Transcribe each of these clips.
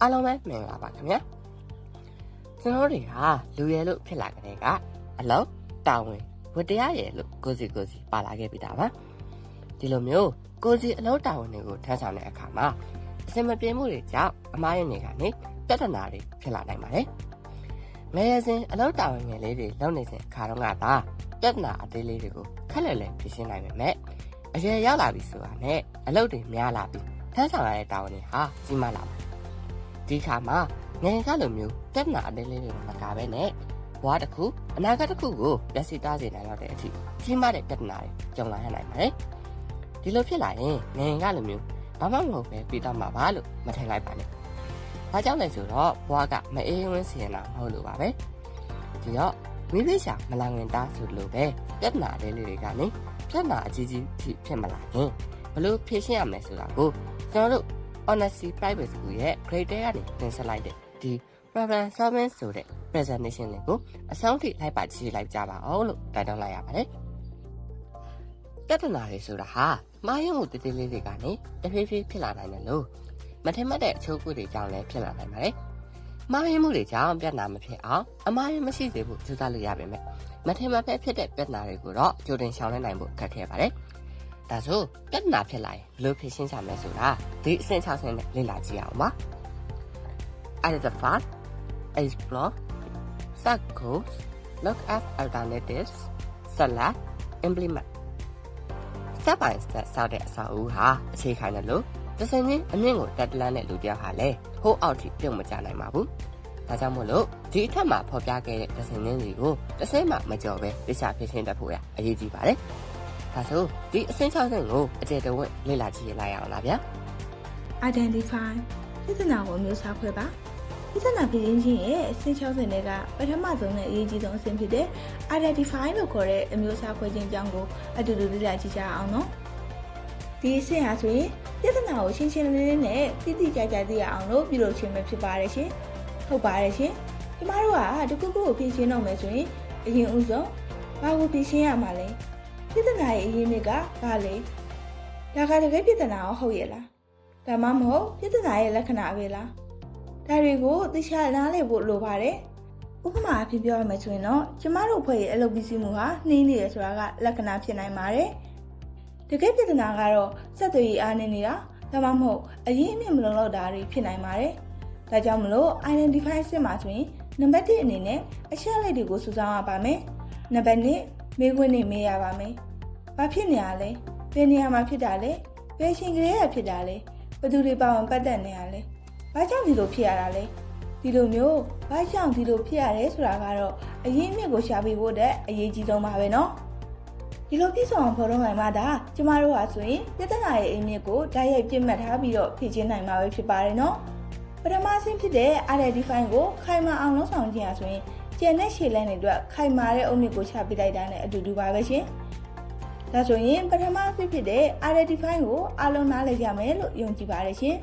အားလုံးပဲမင်္ဂလာပါခင်ဗျာကျွန်တော်တွေကလူရဲလို့ဖြစ်လာကြတဲ့ကအလောက်တာဝန်ဝတ္တရားရဲလို့ကိုစီကိုစီပါလာခဲ့ပြီတာပါဒီလိုမျိုးကိုစီအလောက်တာဝန်တွေကိုထမ်းဆောင်တဲ့အခါမှာအစင်မပြေမှုတွေကြောင့်အမားရင်းတွေကနေပြဿနာတွေဖြစ်လာနိုင်ပါတယ်ငယ်ရစဉ်အလောက်တာဝန်ငယ်လေးတွေလုပ်နေစဉ်အခါတော့ကသာပြဿနာအသေးလေးတွေကိုခက်လက်လက်ဖြေရှင်းနိုင်ပေမဲ့အရွယ်ရောက်လာပြီဆိုတာနဲ့အလုပ်တွေများလာပြီထမ်းဆောင်ရတဲ့တာဝန်တွေဟာကြီးမားလာပါတယ် ဒီခါမှာငယ်ကလိုမျိုးပြဿနာအသေးလေးတွေမကပဲနဲ့ဘဝတစ်ခုအနာဂတ်တစ်ခုကိုပျက်စီးသွားစေနိုင်တော့တဲ့အထိကြီးမားတဲ့ပြဿနာတွေကြုံလာရနိုင်ပါတယ်ဒီလိုဖြစ်လာရင်ငယ်ကလိုမျိုးဘာမှမဟုတ်ပဲပြီးတော့မှာပါလို့မထင်လိုက်ပါနဲ့။ဘာကြောင့်လဲဆိုတော့ဘဝကမအေးဝန်းစီရင်တာမဟုတ်လို့ပါပဲ။ဒီတော့မိမိရှာမလာငင်တာဆိုလို့ပဲပြဿနာလေးလေးတွေကနေပြဿနာအကြီးကြီးဖြစ်မလာရင်ဘလို့ဖြေရှင်းရမလဲဆိုတာကိုကျွန်တော်တို့ Honesty Private School ရဲ့ grade 10ကနေသင်ဆက်လိုက်တဲ့ဒီ problem solving ဆိုတဲ့ presentation လေးကိုအဆုံးထိလိုက်ပါကြည့်လိုက်ကြပါအောင်လို့တိုက်တွန်းလိုက်ရပါတယ်ပြဿနာတွေဆိုတာဟာမှားယွင်းမှုတည်တည်လေးတွေကနေတဖြည်းဖြည်းဖြစ်လာနိုင်တယ်လို့မထင်မှတ်တဲ့အချိုးကွေတွေကြောင့်လည်းဖြစ်လာနိုင်ပါတယ်မှားယွင်းမှုတွေကြောင့်ပြဿနာမဖြစ်အောင်အမှားယွင်းမရှိစေဖို့ကြိုးစားလို့ရပါမယ်မထင်မှတ်ပဲဖြစ်တဲ့ပြဿနာတွေကိုတော့ကြိုတင်ရှောင်လွှဲနိုင်ဖို့ခက်ခဲပါတယ် ဒါဆိုပြဿနာဖြစ်လာရင်ဘယ်လိုဖြေရှင်းကြမလဲဆိုတာဒီအဆင့်6ဆင့်နဲ့လေ့လာကြည့်အောင်ပါ Identify explore set goals look at alternatives select implement step by step စောက်တဲ့အစာအုပ်ဟာအခြေခံတယ်လို့တစင်းချင်းအမြင့်ကိုတက်တလန်းတဲ့လူတယောက်ဟာလည်းဟိုးအောက်ထိပြုတ်မကြနိုင်ပါဘူး။ဒါကြောင့်မို့လို့ဒီအထက်မှာဖော်ပြခဲ့တဲ့တစင်းချင်းစီကိုတစ်စင်းမှမကြော်ပဲတခြားဖြစ်ရှင်းတတ်ဖို့ရအရေးကြီးပါတယ်။ ဒါဆိုဒီအဆင့်6ဆင့်ကိုအကျယ်တဝက်လေ့လာကြည့်ရလိုက်အောင်လားဗျာ identify ပြဿနာကိုအမျိုးအစားခွဲပါပြဿနာဖြစ်ရင်းချင်းရဲ့အဆင့်60တွေကပထမဆုံးနဲ့အရေးကြီးဆုံးအဆင့်ဖြစ်တဲ့ identify လို့ခေါ်တဲ့အမျိုးအစားခွဲခြင်းအကြောင်းကိုအတူတူလေ့လာကြည့်ကြအောင်နော်ဒီအဆင့်ဟာဆိုရင်ပြဿနာကိုရှင်းရှင်းလင်းလင်းနဲ့တိတိကျကျသိရအောင်လို့ပြုလုပ်ခြင်းပဲဖြစ်ပါတယ်ရှင်ဟုတ်ပါတယ်ရှင်ကျမတို့ကတခုခုကိုဖြေရှင်းတော့မယ်ဆိုရင်အရင်ဦးဆုံးဘာကိုဖြေရှင်းရမှာလဲ ပြဿနာရဲ့အရင်းမြစ်ကဘာလဲဒါကတကယ်ပြဿနာရောဟုတ်ရဲ့လားဒါမှမဟုတ်ပြဿနာရဲ့လက္ခဏာပဲလားဒါတွေကိုသိချာနားလည်ဖို့လိုပါတယ်ဥပမာအဖြစ်ပြောရမယ်ဆိုရင်တော့ကျမတို့ဖွဲ့ရဲ့အလုပ်ပြီးစီးမှုဟာနှင်းနေရဆိုတာကလက္ခဏာဖြစ်နိုင်ပါတယ်တကယ်ပြဿနာကတော့စက်သွေးရည်အားနေနေတာဒါမှမဟုတ်အရင်အမြင့်မလုံလောက်တာတွေဖြစ်နိုင်ပါတယ်ဒါကြောင့်မလို့ identify စစ်မှာဆိုရင်နံပါတ်1အနေနဲ့အချက်လက်တွေကိုစုဆောင်းရပါမယ်နံပါတ်2 မေးခွန်းနဲ့မေးရပါမယ်။ဘာဖြစ်နေရလဲ။ဘယ်နေရာမှာဖြစ်တာလဲ။ဘယ်ချိန်ကလေးကဖြစ်တာလဲ။ဘယ်သူတွေပါဝင်ပတ်သက်နေရလဲ။ဘာကြောင့်ဒီလိုဖြစ်ရတာလဲ။ဒီလိုမျိုးဘာကြောင့်ဒီလိုဖြစ်ရတယ်ဆိုတာကတော့အရေးမြစ်ကိုရှာပေးဖို့တဲ့အရေးကြီးဆုံးပါပဲနော်။ဒီလိုပြည့်စုံအောင်ဖော်ထုတ်နိုင်မှသာကျမတို့ဟာဆိုရင်ပြဿနာရဲ့အမြင့်ကိုတိုက်ရိုက်ပြစ်မှတ်ထားပြီးတော့ဖြေရှင်းနိုင်မှာပဲဖြစ်ပါတယ်နော်။ပထမဆင်းဖြစ်တဲ့ RD file ကိုခိုင်မာအောင်လုပ်ဆောင်ခြင်းအရဆိုရင် ကျန်တဲ့ရှေ့လန်းတွေအတွက်ခိုင်မာတဲ့အုံမြစ်ကိုချပြလိုက်တာနဲ့အတူတူပါပဲရှင်ဒါဆိုရင်ပထမဆင့်ဖြစ်တဲ့ identify ကိုအားလုံးနားလည်ကြမယ်လို့ယုံကြည်ပါတယ်ရှင်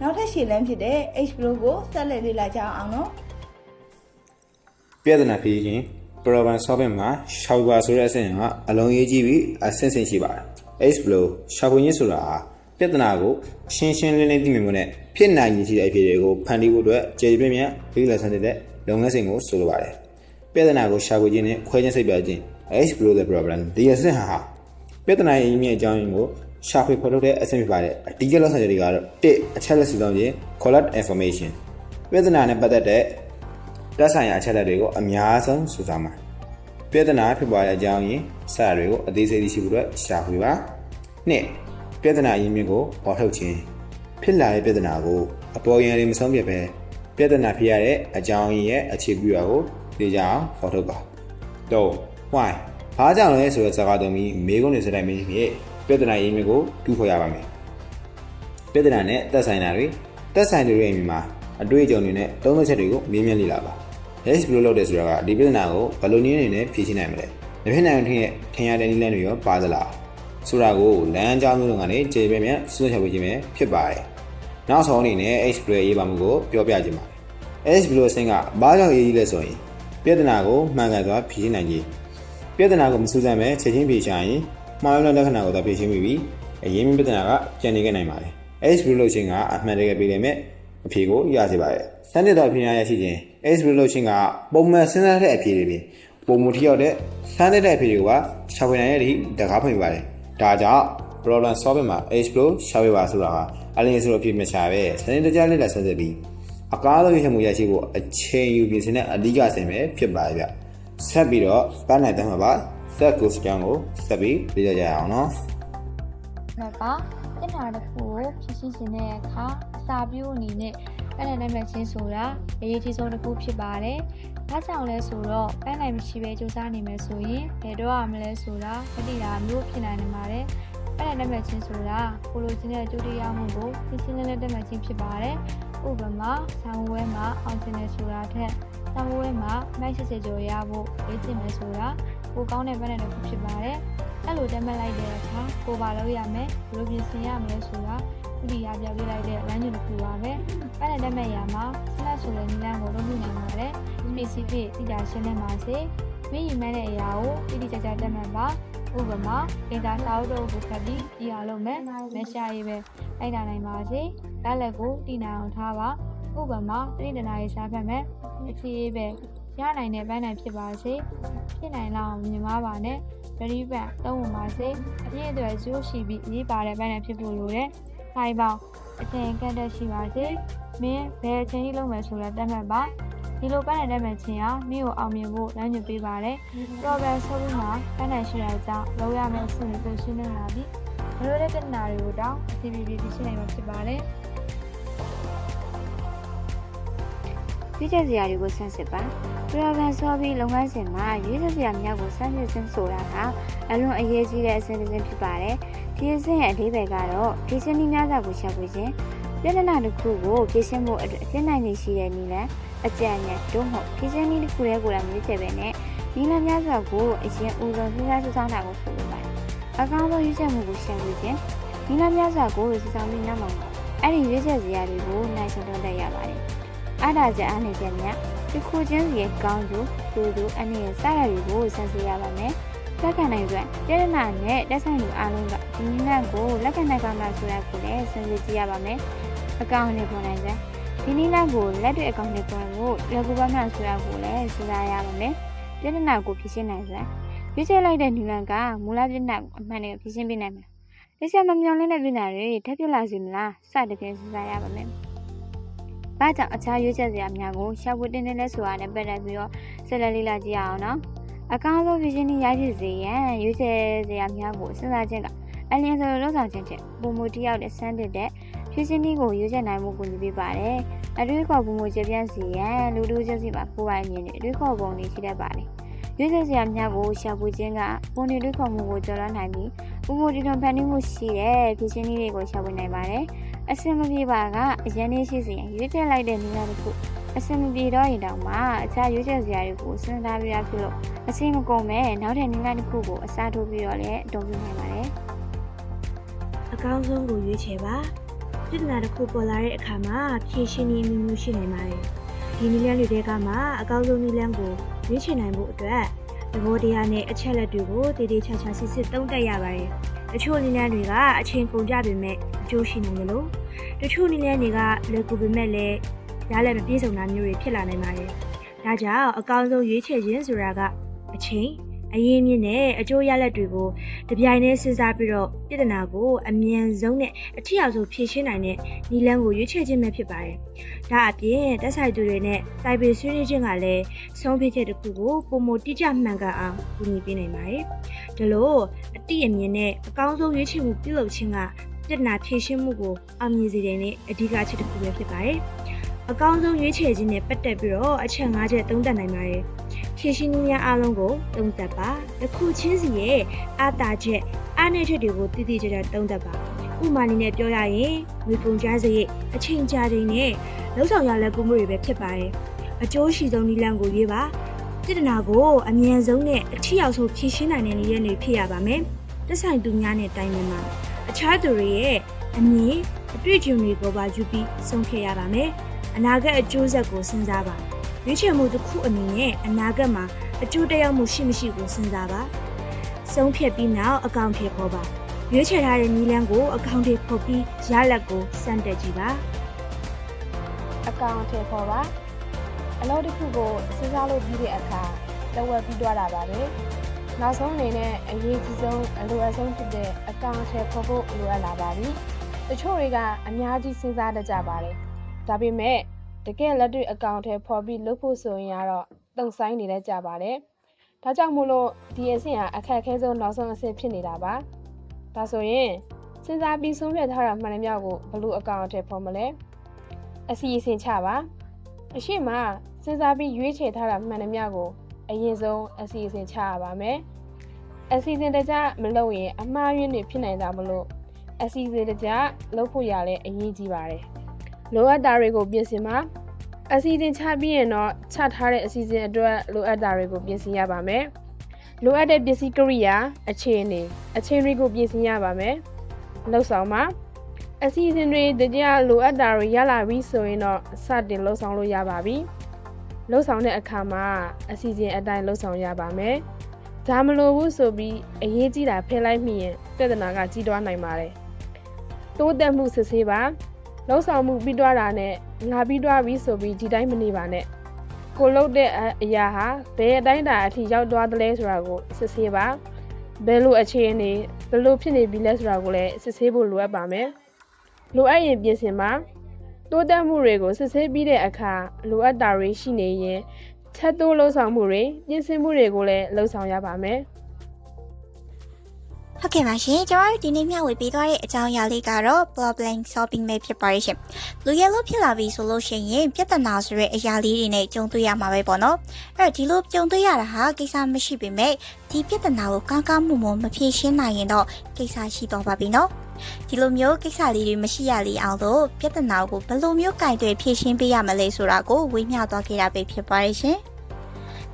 နောက်ထပ်ရှေ့လန်းဖြစ်တဲ့ H-Flow ကိုဆက်လက်လေ့လာကြအောင်နော်ပြဿနာဖြေခြင်း problem solving မှာရှောက်ပါဆိုတဲ့အဆင့်ကအလုံးရေးကြီးပြီးအဆင့်ဆင့်ရှိပါတယ် explore ရှောက်ဝင်ခြင်းဆိုတာဟာပြဿနာကိုရှင်းရှင်းလင်းလင်းသိမြင်မှုနဲ့ဖြစ်နိုင်ရည်ရှိတဲ့အဖြစ်တွေကိုဖန်တီးဖို့အတွက်ကြေပြင်းမြန်ပြီးလက်ဆန်းတဲ့ လုပ်ငန်းစဉ်ကိုဆိုလိုပါတယ်ပြဿနာကိုရှာဖွေခြင်းနဲ့ခွဲခြင်းစိတ်ပြခြင်း explore the problem ဒီအဆင့်ဟာပြဿနာရဲ့အင်းမြင့်အကြောင်းရင်းကိုရှာဖွေဖော်ထုတ်တဲ့အဆင့်ဖြစ်ပါတယ်အဓိကလောက်ဆန်ချက်တွေကတော့1အချက်လက်စုဆောင်ခြင်း collect information ပြဿနာနဲ့ပတ်သက်တဲ့တက်ဆိုင်ရာအချက်လက်တွေကိုအများဆုံးစုဆောင်းပါပြဿနာဖြစ်ပေါ်တဲ့အကြောင်းရင်းစတာတွေကိုအသေးစိတ်သိရှိဖို့အတွက်ရှာဖွေပါနှစ်ပြဿနာအရင်းမြစ်ကိုပေါ်ထုတ်ခြင်းဖြစ်လာတဲ့ပြဿနာကိုအပေါ်ယံတွေမဆုံးပြပဲ ပြဿနာဖြစ်ရတဲ့အကြောင်းရင်းရဲ့အခြေပြုရာကိုသိကြအောင်ပေါ်ထုတ်ပါတော့ why ဘာကြောင့်လဲဆိုတဲ့စကားသုံးပြီးမေးခွန်းတွေစတိုင်းမေးပြီးပြဿနာအရင်းမြစ်ကိုတူဖော်ရပါမယ်ပြဿနာနဲ့သက်ဆိုင်တာတွေသက်ဆိုင်တွေရဲ့အမြင်မှာအတွေ့အကြုံတွေနဲ့သုံးသပ်ချက်တွေကိုမေးမြန်းလေ့လာပါ yes ဘယ်လိုလုပ်တယ်ဆိုတာကဒီပြဿနာကိုဘယ်လိုနည်းနဲ့ဖြေရှင်းနိုင်မလဲ။တစ်ဖြစ်နိုင်ထင်ရဲ့ထင်ရတဲ့နည်းလမ်းတွေရောပါသလား။ဆိုတာကိုလမ်းကြောင်းမျိုးကနေခြေပြမြတ်ဆွေးနွေးချပေးခြင်းပဲဖြစ်ပါတယ်။ နောက်ဆုံးအနေနဲ့ explore ရေးပါမှုကိုပြောပြခြင်းပါတယ်။ explore ဆင့်ကဘာကြောင့်ရေးကြီးလဲဆိုရင်ပြဿနာကိုမှန်ကန်စွာဖြေရှင်းနိုင်ခြင်းပြဿနာကိုမစူးစမ်းပဲချက်ချင်းဖြေရှာရင်မှားယွင်းတဲ့လက္ခဏာကိုသာဖြေရှင်းပြီးပြီးအရင်ပြဿနာကကျန်နေခဲ့နိုင်ပါတယ်။ explore လုပ်ခြင်းကအမှန်တကယ်ပြည်တယ်မဲ့အဖြေကိုရစေပါတယ်စနစ်တော်အဖြေရရရှိခြင်း exploration ကပုံမှန်စဉ်းစားတဲ့အဖြေတွေပြင်ပုံမူထိရောက်တဲ့စမ်းတဲ့အဖြေတွေကရှာဖွေနိုင်ရတဲ့တကားဖွင့်ပါတယ်ဒါကြောင့် problem solving မှာ explore ရှာဖွေပါဆိုတာဟာအလင်းဆိုအဖြေမရှာပဲစနစ်တကျလက်လက်ဆက်ဆက်ပြီးအကားဆုံးရရှိမှုရရှိဖို့အချိန်ယူပြင်ဆင်တဲ့အဓိကဆင်ပဲဖြစ်ပါတယ်ဗျဆက်ပြီးတော့ပန်းနိုင်တဲ့မှာပါဆက်ကိုစကန်ကိုဆက်ပြီးပြကြကြရအောင်နော်။နောက်ကတက်တာတစ်ခုကိုဖြည့်ရှင်းခြင်းတဲ့အခါအစာပြိုးအနေနဲ့ပန်းနိုင်နိုင်ချင်းဆိုတာအရေးကြီးဆုံးတစ်ခုဖြစ်ပါတယ်။ဒါကြောင့်လဲဆိုတော့ပန်းနိုင်မရှိဘဲစူးစမ်းနေမယ်ဆိုရင်ဘယ်တော့ရမလဲဆိုတာမသိတာမျိုးဖြစ်နိုင်နေပါတယ်။ ပန်းနိုင်နိုင်ချင်းဆိုတာကိုလိုချင်တဲ့ကြိုးတရားမှုကိုဖြည့်ရှင်းတဲ့တက်မှချင်းဖြစ်ပါတယ်။ဥပမာဆောင်းဝဲမှာအောင်ချင်တဲ့ဆိုတာထက်ဆောင်းဝဲမှာမိုက်စစ်စစ်ကြော်ရဖို့လေ့ကျင့်မယ်ဆိုတာကိုကောင်းတဲ့ပန်းနိုင်တစ်ခုဖြစ်ပါတယ်။အဲ့လိုတက်မှတ်လိုက်တဲ့အခါကိုပါလို့ရမယ်ဘယ်လိုပြင်ဆင်ရမလဲဆိုတာဥတီရပြောပြလိုက်တဲ့ line တစ်ခုပါပဲအဲ့ဒါတက်မှတ်ရမှာစနက်ဆိုတဲ့နည်းလမ်းကိုလုပ်နိုင်နိုင်ပါတယ် specific တိကျရှင်းနေပါစေမင်းရင်မဲ့တဲ့အရာကိုတိတိကျကျတက်မှတ်ပါ ဥပမာအင်တာစာအုပ်တို့ကိုဖတ်ပြီးကြည့်အောင်လုပ်မယ်မရှာရေးပဲအဲ့ဒါနိုင်ပါစေလက်လက်ကိုတည်နိုင်အောင်ထားပါဥပမာတတိတနာရေးစားဖတ်မယ်အချီရေးပဲရနိုင်တဲ့ပန်းနိုင်ဖြစ်ပါစေဖြစ်နိုင်လောက်မြင်ပါပါနဲ့ very bad သုံးဝင်ပါစေအပြည့်အတွက်ဇိုးရှိပြီးအရေးပါတဲ့ပန်းနဲ့ဖြစ်ဖို့လိုတယ်။ခိုင်ပေါင်းအချိန်ကန့်တက်ရှိပါစေ။မင်းဘယ်အချိန်ကြီးလုပ်မယ်ဆိုတော့တတ်မှတ်ပါ။ ဒီလိုပန်းနဲ့တက်မှတ်ခြင်းဟာမင်းကိုအောင်မြင်ဖို့လမ်းညွှန်ပေးပါတယ်။ problem ဆိုပြီးမှပန်းနဲ့ရှိတာကြောင့်လောက်ရမယ့်အဆင့်ကိုရှင်းနေလာပြီ။ဘယ်လိုလဲပြဿနာတွေကိုတောင်းအစီအပြေပြေရှင်းနိုင်မှာဖြစ်ပါတယ်။ရွေးချယ်စရာတွေကိုဆန်းစစ်ပါပရဗန်ဆောပြီးလုပ်ငန်းစဉ်မှာရွေးချယ်စရာများကိုဆန်းစစ်ခြင်းဆိုတာဟာအလွန်အရေးကြီးတဲ့အဆင့်တစ်ဆင့်ဖြစ်ပါတယ်ဒီအဆင့်ရဲ့အဓိပ္ပာယ်ကတော့ဖြည့်ရှင်းနည်းများစွာကိုရှာဖွေခြင်းပြဿနာတစ်ခုကိုဖြည့်ရှင်းဖို့အတွက်အဖြစ်နိုင်နေရှိတဲ့နည်းလမ်း အကြံဉာဏ်တို့မဟုတ်ဖြည့်ရှင်းနည်းတစ်ခုလေးကိုလည်းမရွေးချယ်ပဲနဲ့နည်းလမ်းများစွာကိုအရင်ဦးဆုံးစဉ်းစားစုဆောင်းတာကိုဆိုလိုပါတယ်အကောင်းဆုံးရွေးချယ်မှုကိုရှာဖွေခြင်းနည်းလမ်းများစွာကိုစုဆောင်းပြီးနောက်မှာအဲ့ဒီရွေးချယ်စရာတွေကိုနိုင်ဆုံးတော့တက်ရပါတယ်အားဒါချက်အားနေချက်များဒီခုချင်းစီရဲ့ကောင်းကျိုးကျိုးကျိုးအနေနဲ့စရတွေကိုစမ်းစစ်ရပါမယ်။လက်ခံနိုင်စွမ်းပြဿနာနဲ့တက်ဆိုင်လူအားလုံးကဒီနည်းကိုလက်ခံနိုင်ပါမှာဆိုတာကိုလည်းစမ်းစစ်ကြည့်ရပါမယ်။အကောင့်နဲ့ပေါ်နိုင်စွမ်း ဒီနည်းကိုလက်တွေ့အကောင့်နဲ့ပေါ်ဖို့လက်ကူပါမှဆိုတာကိုလည်းစဉ်းစားရပါမယ်။ပြဿနာကိုဖြေရှင်းနိုင်စွမ်းရွေးချယ်လိုက်တဲ့နည်းကမူလပြဿနာကိုအမှန်တကယ်ဖြေရှင်းပေးနိုင်မလား။လက်ချက်မမြောင်လင်းတဲ့ပြဿနာတွေထပ်ဖြစ်လာစေမလားစသဖြင့်စဉ်းစားရပါမယ်။ဘာကြောင့်အခြားရွေးချယ်စရာများကိုရှာဖွေတင်နေလဲဆိုတာနဲ့ပတ်သက်ပြီးတော့ဆက်လက်လေ့လာကြည့်ရအောင်နော်။အကောင်းဆုံးဖြစ်ချင်းရရှိစေရန်ရွေးချယ်စရာများကိုစဉ်းစားခြင်းကအလင်းဆိုလှုပ်ဆောင်ခြင်းတဲ့ပုံမူတယောက်တဲ့စမ်းတစ်တဲ့ ဖြစ်ချင်းဒီကိုရွေးချယ်နိုင်မှုကိုညီပေးပါတယ်။အတွေးခေါ်ပုံမူချက်ပြန့်စီရန်လူလူချင်းစီမှာကိုယ်ပိုင်မြင်တဲ့အတွေးခေါ်ပုံတွေရှိတတ်ပါတယ်။ရွေးချယ်စရာများကိုရှာဖွေခြင်းကပုံတွေတွေးခေါ်မှုကိုကျော်လွှားနိုင်ပြီးပုံမူတီထွန်ဖန်တီးမှုရှိတဲ့ဖြစ်ချင်းတွေကိုရှာဖွေနိုင်ပါတယ်။အစင်မပြေပါကအရန်လေးရှိစေရင်ရွေးချယ်လိုက်တဲ့နည်းလမ်းတစ်ခုအစင်မပြေတော့ရင်တောင်မှအခြားရွေးချယ်စရာတွေကိုစဉ်းစားပြီးရဖြစ်လို့အစင်မကုန်မဲ့နောက်ထပ်နည်းလမ်းတစ်ခုကိုအစားထိုးပြီးတော့လည်းအသုံးပြုနိုင်ပါတယ်အကောင်းဆုံးကိုရွေးချယ်ပါ ပြဿနာတစ်ခုပေါ်လာတဲ့အခါမှာဖြေရှင်းနည်းမျိုးမျိုးရှိနိုင်ပါတယ်ဒီနည်းလမ်းတွေထဲကမှအကောင်းဆုံးနည်းလမ်းကိုရွေးချယ်နိုင်ဖို့အတွက်သဘောတရားနဲ့အချက်လက်တွေကိုတည်တည်ချာချာစစ်စစ်သုံးသပ်ရပါတယ်တချို့နည်းလမ်းတွေကအချိန်ကုန်ကြပေမဲ့အကျိုးရှိနိုင်တယ်လို့တချို့နည်းလမ်းတွေကလွယ်ကူပေမဲ့လည်းရလည်းမပြည့်စုံတာမျိုးတွေဖြစ်လာနိုင်ပါတယ်ဒါကြောင့်အကောင်းဆုံးရွေးချယ်ခြင်းဆိုတာကအချိန် အရင်းမြစ်နဲ့အကျိုးရလဒ်တွေကိုတပြိုင်တည်းစဉ်းစားပြီးတော့ပြဿနာကိုအမြန်ဆုံးနဲ့အထီအောင်ဆုံးဖြေရှင်းနိုင်တဲ့နည်းလမ်းကိုရွေးချယ်ခြင်းပဲဖြစ်ပါတယ်။ဒါအပြင်တက်ဆိုင်သူတွေနဲ့တိုင်ပင်ဆွေးနွေးခြင်းကလည်းဆုံးဖြတ်ချက်တစ်ခုကိုပုံမတိကျမှန်ကန်အောင်ကူညီပေးနိုင်ပါတယ်။ဒါလို့အတိအမြင်နဲ့အကောင်းဆုံးရွေးချယ်မှုပြုလုပ်ခြင်းကပြဿနာဖြေရှင်းမှုကိုအောင်မြင်စေတဲ့နဲ့အဓိကအချက်တစ်ခုပဲဖြစ်ပါတယ်။အကောင်းဆုံးရွေးချယ်ခြင်းနဲ့ပတ်သက်ပြီးတော့အချက်၅ချက်သုံးသပ်နိုင်ပါတယ်။ ဖြည့်ရှင်းနည်းများအားလုံးကိုသုံးသပ်ပါတစ်ခုချင်းစီရဲ့အာတာချက်အားနည်းချက်တွေကိုတည်တည်ကြကြသုံးသပ်ပါဥမာအနေနဲ့ပြောရရင်ငွေကုန်ကြစရိတ်အချိန်ကြာချိန်နဲ့လောက်ဆောင်ရလက်ကူမှုတွေပဲဖြစ်ပါတယ်အကျိုးရှိဆုံးနည်းလမ်းကိုရွေးပါပြဿနာကိုအမြန်ဆုံးနဲ့အထီရောက်ဆုံးဖြေရှင်းနိုင်တဲ့နည်းတွေဖြစ်ရပါမယ်တက်ဆိုင်သူများနဲ့တိုင်ပင်ပါအခြားသူတွေရဲ့အမြင်အတွေ့အကြုံတွေကိုပါယူပြီးဆုံးဖြတ်ရပါမယ်အနာဂတ်အကျိုးဆက်ကိုစဉ်းစားပါ ရွေးချယ်မှုတစ်ခုအနေနဲ့အနာဂတ်မှာအကျိုးတရားမှုရှိမရှိကိုစဉ်းစားပါဆုံးဖြတ်ပြီးနောက်အကောင့်ထဲပေါ်ပါရွေးချယ်ထားတဲ့နည်းလမ်းကိုအကောင့်ထဲပေါ်ပြီးရလဒ်ကိုစမ်းတက်ကြည့်ပါအကောင့်ထဲပေါ်ပါအလုပ်တစ်ခုကိုစဉ်းစားလို့ပြီးတဲ့အခါတဝက်ပြီးသွားတာပါပဲနောက်ဆုံးအနေနဲ့အရေးကြီးဆုံးအလိုအဆုံးဖြစ်တဲ့အကောင့်ထဲပေါ်ဖို့လိုအပ်လာပါပြီတချို့တွေကအများကြီးစဉ်းစားတတ်ကြပါတယ်ဒါပေမဲ့ တကယ်လက်တွေ့အကောင့်ထဲပေါ်ပြီးလုပ်ဖို့ဆိုရင်ကတော့တုံဆိုင်နေတတ်ကြပါတယ်ဒါကြောင့်မို့လို့ဒီအဆင့်ဟာအခက်အခဲဆုံးနောက်ဆုံးအဆင့်ဖြစ်နေတာပါဒါဆိုရင်စဉ်းစားပြီးဆုံးဖြတ်ထားတာမှန်တယ်မြောက်ကိုဘလို့အကောင့်ထဲပေါ်မလဲအစီအစဉ်ချပါအရှိမစဉ်းစားပြီးရွေးချယ်ထားတာမှန်တယ်မြောက်ကိုအရင်ဆုံးအစီအစဉ်ချရပါမယ်အစီအစဉ်တကြမလုပ်ရင်အမှားယွင်းတွေဖြစ်နိုင်တာမလို့အစီအစဉ်တကြလုပ်ဖို့ရလဲအရေးကြီးပါတယ်လိုအပ်တာတွေကိုပြင်ဆင်ပါ အစီအစဉ်ချပြီးရင်တော့ချထားတဲ့အစီအစဉ်အတွက်လိုအပ်တာတွေကိုပြင်ဆင်ရပါမယ်လိုအပ်တဲ့ပစ္စည်းကိရိယာအခြေအနေအခြေအနေကိုပြင်ဆင်ရပါမယ်လှုပ်ဆောင်ပါအစီအစဉ်တွေတကြလိုအပ်တာတွေရလာပြီဆိုရင်တော့စတင်လှုပ်ဆောင်လို့ရပါပြီလှုပ်ဆောင်တဲ့အခါမှာအစီအစဉ်အတိုင်းလှုပ်ဆောင်ရပါမယ်ဒါမလိုဘူးဆိုပြီးအရေးကြီးတာဖယ်လိုက်မိရင်ပြဿနာကကြီးတွားနိုင်ပါတယ်တိုးတက်မှုစစ်ဆေးပါ လှုပ်ဆောင်မှုပြီးတွားတာနဲ့ငါပြီးတွားပြီဆိုပြီးဒီတိုင်းမနေပါနဲ့ကိုလှုပ်တဲ့အရာဟာဘယ်အတိုင်းတာအထိရောက်သွားသလဲဆိုတာကိုစစ်ဆေးပါဘယ်လိုအခြေအနေဘယ်လိုဖြစ်နေပြီလဲဆိုတာကိုလည်းစစ်ဆေးဖို့လိုအပ်ပါမယ်လိုအပ်ရင်ပြင်ဆင်ပါတိုးတက်မှုတွေကိုစစ်ဆေးပြီးတဲ့အခါလိုအပ်တာတွေရှိနေရင်ချက်တိုးလှုပ်ဆောင်မှုတွေပြင်ဆင်မှုတွေကိုလည်းလှုပ်ဆောင်ရပါမယ် ဟုတ်ကဲ့ပါရှင်ကျွန်တော်တို့ဒီနေ့မျှဝေပေးသွားတဲ့အကြောင်းအရာလေးကတော့ problem solving ပဲဖြစ်ပါရဲ့ရှင်လူရဲလို့ဖြစ်လာပြီဆိုလို့ရှိရင်ပြဿနာဆိုတဲ့အရာလေးတွေနဲ့ကြုံတွေ့ရမှာပဲပေါ့နော်အဲ့တော့ဒီလိုကြုံတွေ့ရတာဟာကိစ္စမရှိပေမဲ့ဒီပြဿနာကိုကောင်းကောင်းမွန်မွန်မဖြေရှင်းနိုင်ရင်တော့ကိစ္စရှိတော့ပါပြီနော်ဒီလိုမျိုးကိစ္စလေးတွေမရှိရလေအောင်လို့ပြဿနာကိုဘယ်လိုမျိုးကင်တွယ်ဖြေရှင်းပေးရမလဲဆိုတာကိုဝေမျှသွားခဲ့တာပဲဖြစ်ပါရဲ့ရှင်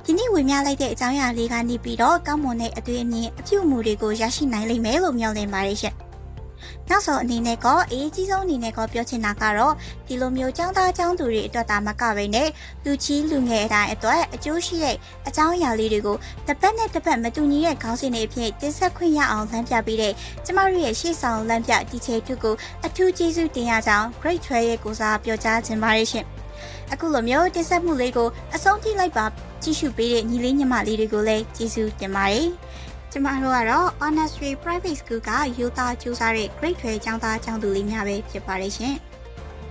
ဒီနေ့ဝင်မြလိုက်တဲ့အကြောင်းအရာလေးကနေပြီးတော့ကောင်းမွန်တဲ့အတွေ့အမြင်အပြုအမူတွေကိုရရှိနိုင်လိမ့်မယ်လို့မျှော်လင့်ပါတယ်ရှင်။နောက်ဆုံးအနေနဲ့ကအရေးကြီးဆုံးအနေနဲ့ကပြောချင်တာကတော့ဒီလိုမျိုးចောင်းသားចောင်းသူတွေအတွက်တာမကပဲနဲ့လူကြီးလူငယ်အတိုင်းအတွက်အကျိုးရှိတဲ့အကြောင်းအရာလေးတွေကိုတစ်ပတ်နဲ့တစ်ပတ်မတူညီတဲ့ခေါင်းစဉ်တွေအဖြစ်တင်ဆက်ခွင့်ရအောင်လမ်းပြပေးတဲ့ကျမတို့ရဲ့ရှေ့ဆောင်လမ်းပြတီချေထုကိုအထူးကျေးဇူးတင်ရကြောင်း Great Trail ရဲ့ကိုစားပြောကြားခြင်းပါတယ်ရှင်။အခုလိုမျိုးတင်ဆက်မှုလေးကိုအဆုံးထိလိုက်ပါ ကြည့်ရှုပေးတဲ့ညီလေးညီမလေးတွေကိုလည်းကျေးဇူးတင်ပါတယ်။ကျမတို့ကတော့ Honestly Private School ကယူသားကျူးစားတဲ့ Great ထွေကျောင်းသားကျောင်းသူလေးများပဲဖြစ်ပါတယ်ရှင်။